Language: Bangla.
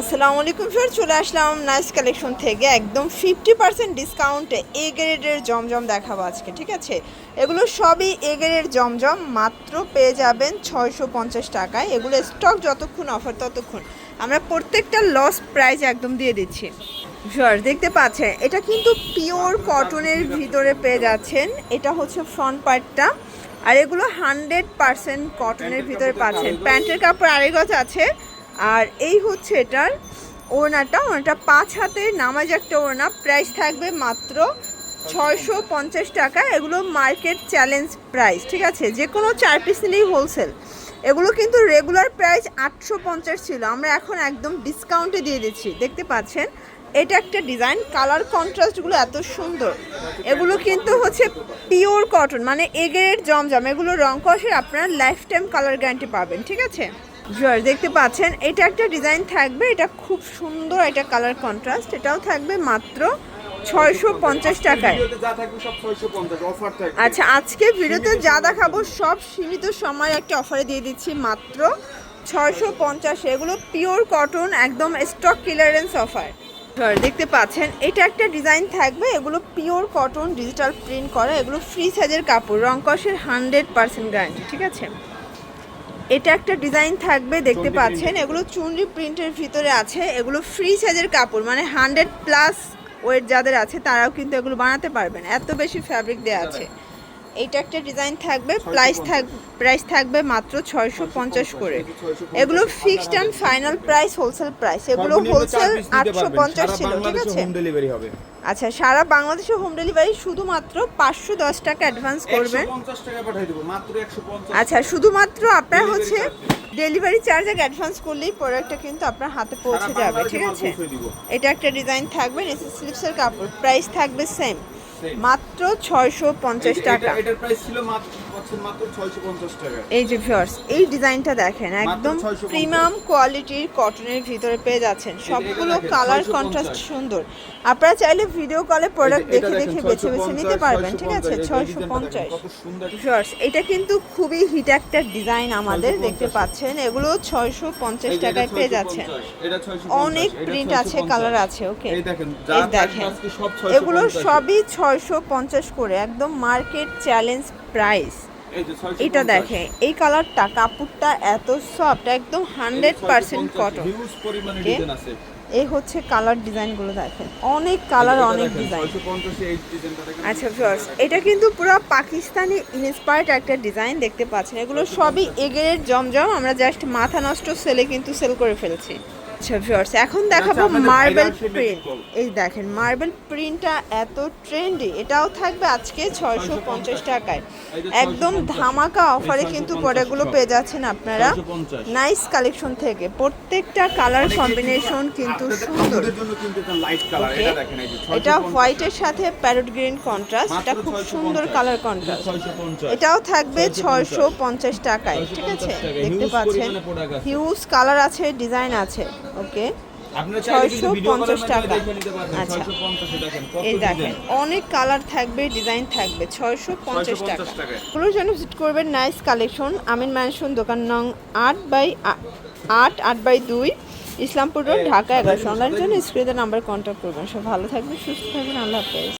আসসালামু আলাইকুম স্যার চলে আসলাম নাইস কালেকশন থেকে। একদম ফিফটি পার্সেন্ট ডিসকাউন্টে এ গ্রেডের জমজম দেখাবো আজকে ঠিক আছে? এগুলো সবই এ গ্রেডের জমজম মাত্র পেয়ে যাবেন ছয়শো পঞ্চাশ টাকায়। এগুলো স্টক যতক্ষণ অফার ততক্ষণ। আমরা প্রত্যেকটা লস প্রাইস একদম দিয়ে দিচ্ছি। স্যার দেখতে পাচ্ছেন এটা কিন্তু পিওর কটনের ভিতরে পেয়ে যাচ্ছেন। এটা হচ্ছে ফ্রন্ট পার্টটা আর এগুলো হান্ড্রেড পার্সেন্ট কটনের ভিতরে পাচ্ছেন। প্যান্টের কাপড় আড়াই গজ আছে। আর এই হচ্ছে এটার ওড়নাটা। ওড়নাটা পাঁচ হাতে নামাজ একটা ওড়না। প্রাইস থাকবে মাত্র ছয়শো পঞ্চাশ টাকা। এগুলো মার্কেট চ্যালেঞ্জ প্রাইস ঠিক আছে? যে কোনো চার পিস নিলেই হোলসেল এগুলো কিন্তু রেগুলার প্রাইস আটশো পঞ্চাশ ছিল। আমরা এখন একদম ডিসকাউন্টে দিয়ে দিচ্ছি। দেখতে পাচ্ছেন? এটা একটা ডিজাইন কালার কন্ট্রাস্টগুলো এত সুন্দর। এগুলো কিন্তু হচ্ছে পিওর কটন মানে এগের জমজম। এগুলো রং কষের আপনারা লাইফ টাইম কালার গ্যারান্টি পাবেন, ঠিক আছে? জয় দেখতে পাচ্ছেন এটা একটা ডিজাইন থাকবে এটা খুব সুন্দর এটা কালার কন্ট্রাস্ট এটাও থাকবে মাত্র ছয়শো পঞ্চাশ টাকায়। ভিডিওতে যা থাকবে সব 650 অফার আচ্ছা আজকে ভিডিওতে যা দেখাবো সব সীমিত সময় একটা অফারে দিয়ে দিচ্ছি মাত্র ছয়শো পঞ্চাশ এগুলো পিওর কটন একদম স্টক ক্লিয়ারেন্স অফার দেখতে পাচ্ছেন এটা একটা ডিজাইন থাকবে এগুলো পিওর কটন ডিজিটাল প্রিন্ট করা এগুলো ফ্রি সাইজের কাপড় রংকসের হান্ড্রেড পার্সেন্ট গ্যারান্টি ঠিক আছে? এটা একটা ডিজাইন থাকবে দেখতে পাচ্ছেন। এগুলো চুনরি প্রিন্টের ভিতরে আছে। এগুলো ফ্রি সাইজের কাপড় মানে হান্ড্রেড প্লাস ওয়েট যাদের আছে তারাও কিন্তু এগুলো বানাতে পারবেন। এত বেশি ফ্যাব্রিক দেওয়া আছে। এইটা একটা ডিজাইন থাকবে প্রাইস থাক প্রাইস থাকবে মাত্র ছয়শো পঞ্চাশ করে। এগুলো fixed and final price wholesale price এগুলো হোলসেল আটশো পঞ্চাশ ছিল ঠিক আছে? হোম ডেলিভারি হবে। আচ্ছা সারা বাংলাদেশে হোম ডেলিভারি শুধুমাত্র পাঁচশো দশ টাকা অ্যাডভান্স করবেন 150 টাকা পাঠিয়ে দেব মাত্র 150 আচ্ছা শুধুমাত্র আপনার হচ্ছে ডেলিভারি চার্জ আগে অ্যাডভান্স করলেই প্রোডাক্টটা কিন্তু আপনার হাতে পৌঁছে যাবে ঠিক আছে? এটা একটা ডিজাইন থাকবে নিচে স্লিপসের কাপড় প্রাইস থাকবে সেম। মাত্র ছয়শো পঞ্চাশ টাকা। এটার প্রাইস ছিল মাত্র পাচ্ছেন মাত্র 650 টাকা। এই যে ভিউয়ার্স এই ডিজাইনটা দেখেন একদম প্রিমিয়াম কোয়ালিটির কটনের ভিতরে পেয়ে যাচ্ছেন। সবগুলো কালার 650 কন্ট্রাস্ট সুন্দর। আপনারা চাইলে ভিডিও কলে প্রোডাক্ট দেখে দেখে বেছে বেছে নিতে পারবেন ঠিক আছে? 650, ছয়শো পঞ্চাশ। দেখেন, ভিউয়ার্স এটা কিন্তু খুবই হিট একটা ডিজাইন আমাদের দেখতে পাচ্ছেন। এগুলো ছয়শো পঞ্চাশ এই যে এটা টাকায় পেয়ে যাচ্ছেন। 650, 650, অনেক প্রিন্ট আছে কালার আছে ওকে এই দেখেন 650 এগুলো সবই ছয়শো পঞ্চাশ করে একদম মার্কেট চ্যালেঞ্জ প্রাইস 650 এটা দেখেন এই কালারটা কাপড়টা এত সফট একদম হান্ড্রেড পার্সেন্ট কটন এই হচ্ছে কালার ডিজাইনগুলো দেখেন অনেক কালার অনেক ডিজাইন 650 এই ডিজাইনটা দেখেন। আচ্ছা ভিউয়ার্স এটা কিন্তু পুরো পাকিস্তানি ইন্সপায়ার্ড একটা ডিজাইন দেখতে পাচ্ছেন। এগুলো সবই এগের জমজম আমরা জাস্ট মাথা নষ্ট সেলে কিন্তু সেল করে ফেলছি। আচ্ছা ভিউয়ার্স এখন দেখাবো আচ্ছা, মার্বেল প্রিন্ট এই দেখেন মার্বেল প্রিন্টটা এত ট্রেন্ডি এটাও থাকবে আজকে ছয়শো পঞ্চাশ টাকায়। একদম ধামাকা অফারে কিন্তু 650 প্রোডাক্টগুলো পেয়ে যাচ্ছেন আপনারা। নাইস কালেকশন থেকে। প্রত্যেকটা কালার কম্বিনেশন কিন্তু সুন্দর। এটা লাইট কালার Okay. এটা দেখেন এই যে 650 এটা হোয়াইটের সাথে প্যারট গ্রিন কন্ট্রাস্ট এটা খুব সুন্দর কালার কন্ট্রাস্ট এটাও থাকবে 650 ছয়শো পঞ্চাশ টাকায় ঠিক আছে? দেখতে পাচ্ছেন। হিউজ কালার আছে। ডিজাইন আছে। ওকে? ছয়শো চাইলে কিন্তু ভিডিও 650 কলের টাকা। মাধ্যমে দেখে নিতে পারবেন আচ্ছা। 650 এ দেখেন কত এই দেখেন অনেক কালার থাকবে ডিজাইন থাকবে ছয়শো পঞ্চাশ টাকা। পুরো জন্য ভিজিট করবেন নাইস কালেকশন আমিন ম্যানশন দোকান নং আট বাই আট আট বাই দুই ইসলামপুর রোড ঢাকা এগারোশো। অনলাইন জন্য স্ক্রিনে নাম্বার কন্ট্যাক্ট করবেন। সব ভালো থাকবে সুস্থ থাকবেন আল্লাহ হাফেজ।